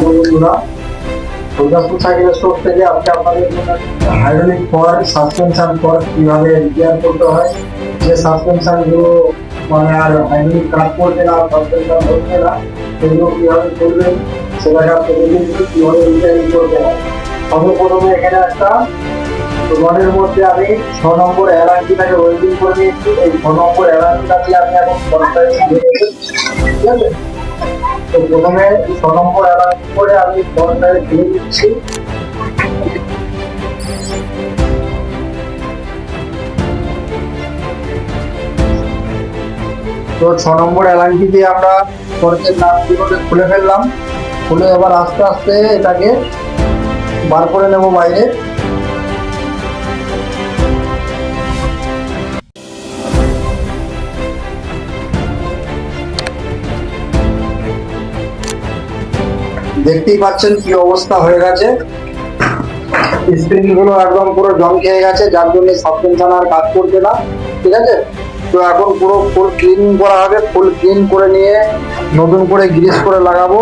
বন্ধুরা, দুর্গাপুর থেকে আজকে আপনাদের হাইড্রোলিক ফর সাসপেনশন ফর কীভাবে রিপেয়ার করতে হয়, যে সাসপেনশন মানে আর হাইড্রোলিক কাজ করছে না সাসপেনশন হচ্ছে না, সেগুলো কীভাবে করবেন, সেটাকে কিন্তু কীভাবে রিপেয়ারিং করতে হয়। সর্বপ্রথমে এখানে একটা রডের মধ্যে আমি ছ নম্বর অ্যালার্জিটাকে ওয়েল্ডিং করে নিয়েছি। এই ছ নম্বর অ্যালার্জিটা দিয়ে আমি এখন ঠিক আছে? তো প্রথমে ছ নম্বর অ্যালার্ম করে আমি দিয়ে দিচ্ছি। তো ছ নম্বর অ্যালার্মটি দিয়ে আমরা খুলে ফেললাম। খুলে এবার আস্তে আস্তে এটাকে বার করে নেব বাইরে। দেখতেই পাচ্ছেন কি অবস্থা হয়ে গেছে। স্প্রিংগুলো একদম পুরো জং খেয়ে গেছে, যার জন্য সাসপেনশন আর কাজ করছে না, ঠিক আছে? তো এখন পুরো ফুল ক্লিন করা হবে ফুল ক্লিন করে নিয়ে নতুন করে গ্রিস করে লাগাবো,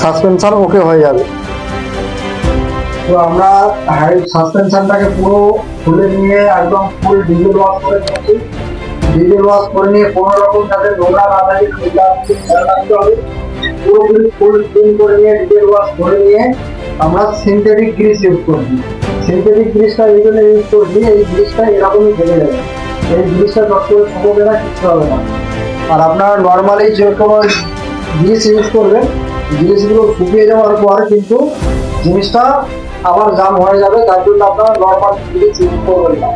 সাসপেনশন ওকে হয়ে যাবে। তো আমরা সাসপেনশনটাকে পুরো খুলে নিয়ে একদম ফুল ডিজেল ওয়াশ করে নিয়েছি ডিজেল ওয়াশ করে নিয়ে কোনো রকম যাতে নোংরা না থাকে সেটা রাখতে হবে। পুরোপুরি ফুল ক্লিন করে নিয়ে ডিজেল ওয়াশ করে নিয়ে আমরা সিনথেটিক গ্রিস ইউজ করছি সিনথেটিক গ্রিসটা এই জন্য ইউজ করছি এই গ্রিসটা এরকমই থেকে যাবে এই গ্রিসটা করে শুকোবে না কিছু হবে না আর আপনার নর্মালি যে কোনো গ্রিস ইউজ করবেন গ্রিসগুলো শুকিয়ে যাওয়ার পর কিন্তু জিনিসটা আবার জাম হয়ে যাবে তার জন্য আপনারা নর্মাল গ্রিস ইউজ করবেন না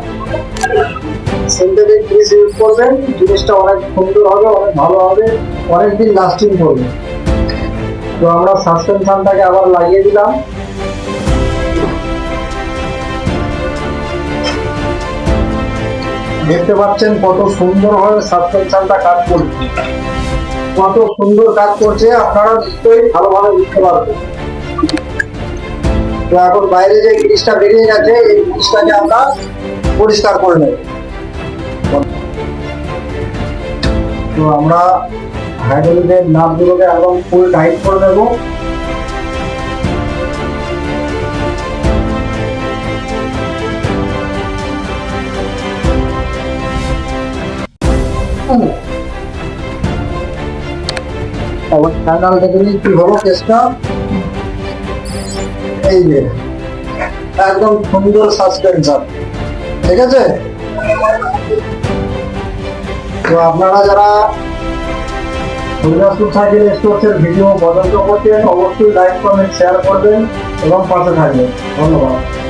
সিনথেটিক গ্রিস ইউজ করবেন জিনিসটা অনেক সুন্দর হবে, অনেক ভালো হবে অনেক দিন লাস্টিং করবে। তো আমরা সাসপেনশনটাকে আবার লাগিয়ে দিলাম। দেখতে পাচ্ছেন কত সুন্দর সুন্দরভাবে সাসপেনশনটা কাজ করছে। কত সুন্দর কাজ করছে, আপনারা নিশ্চয়ই ভালোভাবে বুঝতে পারবেন। তো এখন বাইরে যে জিনিসটা বেরিয়ে গেছে, এই জিনিসটাকে আমরা পরিষ্কার করে নেব। তো আমরা হাইড্রোলিকের নাটগুলোকে একদম ফুল টাইট করে দেবো। কি হলো কেসটা এই যে, একদম সুন্দর ঠিক আছে? তো আপনারা যারা দুর্গাপুর সাইকেল স্টোর্সের ভিডিও পছন্দ করতে অবশ্যই লাইক কমেন্ট শেয়ার করবেন এবং পাশে থাকবেন। ধন্যবাদ।